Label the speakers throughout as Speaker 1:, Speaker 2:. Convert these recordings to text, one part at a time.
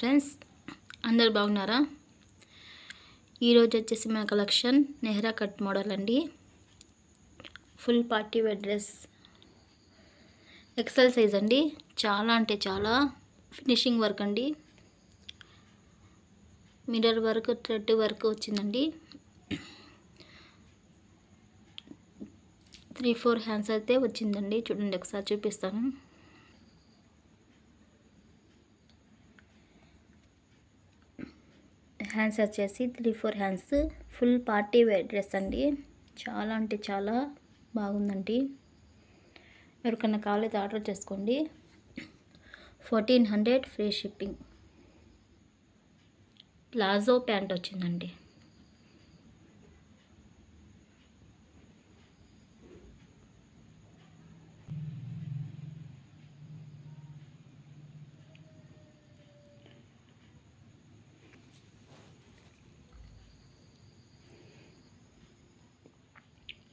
Speaker 1: Friends అందరు బాగున్నారా? ఈరోజు వచ్చేసి మన కలెక్షన్ నెహ్రా కట్ మోడల్ అండి. Full party wear dress. XL size అండి. చాలా అంటే చాలా. ఫినిషింగ్ వర్క్ అండి. మిర్రర్ వర్క్ థ్రెడ్ వర్క్ వచ్చిందండి. త్రీ ఫోర్ హ్యాండ్స్ అయితే వచ్చిందండి. చూడండి ఒకసారి చూపిస్తాను. హ్యాండ్స్ వచ్చేసి three four hands. Full party wear dress అండి. చాలా అంటే చాలా బాగుందండి. ఎవరికన్నా కావాలైతే ఆర్డర్ చేసుకోండి. Fourteen hundred free shipping. Palazzo pant వచ్చిందండి.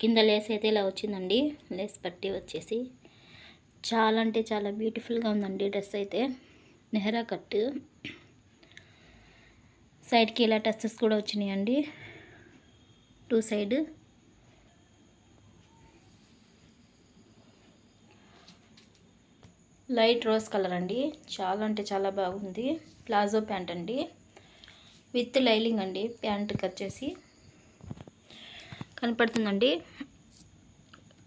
Speaker 1: కింద లేస్ అయితే ఇలా వచ్చిందండి. లేస్ పట్టి వచ్చేసి చాలా అంటే చాలా బ్యూటిఫుల్గా ఉందండి డ్రెస్ అయితే. నెహరా కట్ సైడ్కి ఇలా టచెస్ కూడా వచ్చినాయండి. Two side. Light rose colour అండి. చాలా అంటే చాలా బాగుంది. ప్లాజో ప్యాంట్ అండి. విత్ లైలింగ్ అండి. ప్యాంట్కి వచ్చేసి కనపడుతుందండి.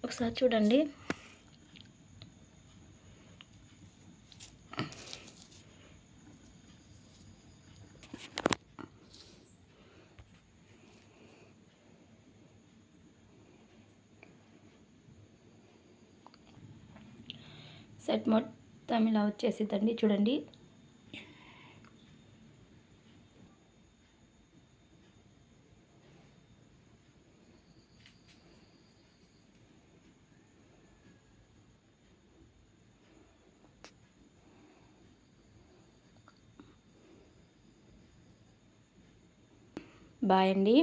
Speaker 1: ఒకసారి చూడండి. సెట్ మొత్తం ఇలా వచ్చేసిద్దండి. చూడండి. బాయ్ అండి.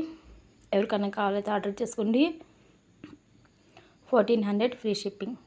Speaker 1: ఎవరికన్నా కావాలైతే ఆర్డర్ చేసుకోండి. Fourteen hundred free shipping.